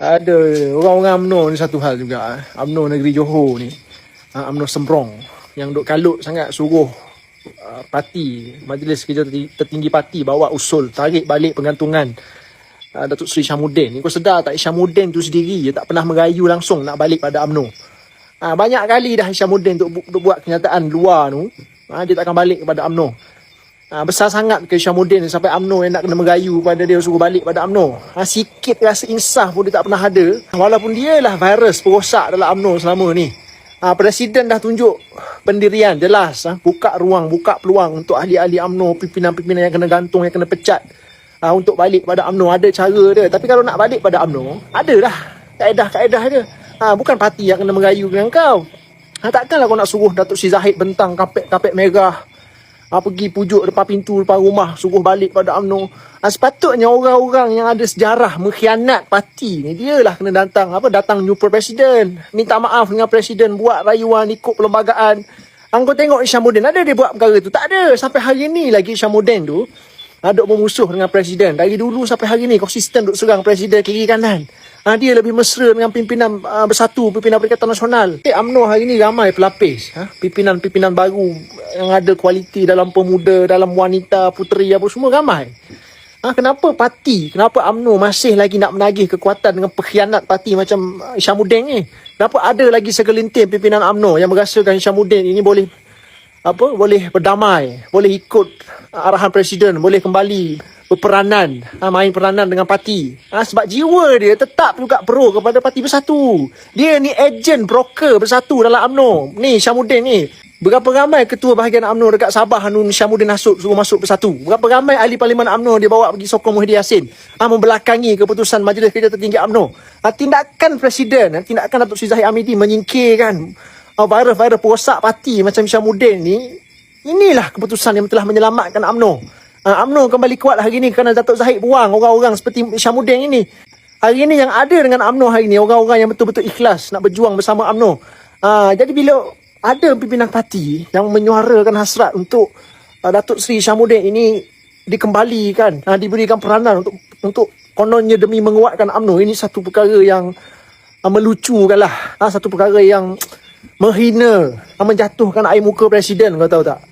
ada orang-orang UMNO ni satu hal juga. UMNO negeri Johor ni. UMNO Sembrong yang duk kalut sangat suruh uh, parti Majlis Kerja Terti- Tertinggi Parti bawa usul tarik balik pengantungan uh, Datuk Seri Syamuddin. Kau sedar tak Syamuddin tu sendiri dia tak pernah merayu langsung nak balik pada UMNO. Banyak kali dah Syamuddin untuk buat kenyataan luar tu. Dia takkan balik kepada UMNO. Ha, besar sangat ke Syamuddin sampai UMNO yang nak kena merayu pada dia suruh balik pada UMNO. Ha, sikit rasa insaf pun dia tak pernah ada. Walaupun dia lah virus perosak dalam UMNO selama ni. Ha, Presiden dah tunjuk pendirian jelas. Ha, buka ruang, buka peluang untuk ahli-ahli UMNO, pimpinan-pimpinan yang kena gantung, yang kena pecat. Ha, untuk balik pada UMNO. Ada cara dia. Tapi kalau nak balik pada UMNO, ada dah kaedah-kaedah dia. Ha, bukan parti yang kena merayu dengan kau. Ha, takkanlah kau nak suruh Datuk Sri Zahid bentang kapet-kapet merah ha, pergi pujuk depan pintu depan rumah suruh balik pada UMNO. Ha, sepatutnya orang-orang yang ada sejarah mengkhianat parti ni dia lah kena datang apa datang jumpa presiden. Minta maaf dengan presiden buat rayuan ikut perlembagaan. Ha, kau tengok Isyamuddin ada dia buat perkara tu? Tak ada. Sampai hari ni lagi Isyamuddin tu ha, duk memusuh dengan presiden. Dari dulu sampai hari ni konsisten duk serang presiden kiri kanan Ha, dia lebih mesra dengan pimpinan uh, bersatu, pimpinan Perikatan Nasional. Eh, UMNO hari ni ramai pelapis. Ha? Pimpinan-pimpinan baru yang ada kualiti dalam pemuda, dalam wanita, puteri apa semua ramai. Ha, kenapa parti, kenapa UMNO masih lagi nak menagih kekuatan dengan pengkhianat parti macam Isyamuddin ni? Kenapa ada lagi segelintir pimpinan UMNO yang merasakan Isyamuddin ini boleh apa boleh berdamai, boleh ikut arahan presiden, boleh kembali berperanan, ha, main peranan dengan parti. Ha, sebab jiwa dia tetap juga pro kepada parti bersatu. Dia ni ejen broker bersatu dalam UMNO. Ni Syamuddin ni. Berapa ramai ketua bahagian UMNO dekat Sabah Nun Syamuddin Nasut suruh masuk bersatu. Berapa ramai ahli parlimen UMNO dia bawa pergi sokong Muhyiddin Yassin. Ha, membelakangi keputusan Majlis Kerja Tertinggi UMNO. Ha, tindakan presiden, ha, tindakan Datuk Sri Zahid Hamidi menyingkirkan ha, virus-virus perosak parti macam Syamuddin ni. Inilah keputusan yang telah menyelamatkan UMNO. Uh, UMNO kembali kuat hari ini kerana Datuk Zahid buang orang-orang seperti Syamuddin ini. Hari ini yang ada dengan UMNO hari ini, orang-orang yang betul-betul ikhlas nak berjuang bersama UMNO. Uh, jadi bila ada pimpinan parti yang menyuarakan hasrat untuk uh, Datuk Seri Syamuddin ini dikembalikan, uh, diberikan peranan untuk untuk kononnya demi menguatkan UMNO. Ini satu perkara yang uh, melucukan lah. Uh, satu perkara yang menghina, uh, menjatuhkan air muka Presiden, kau tahu tak?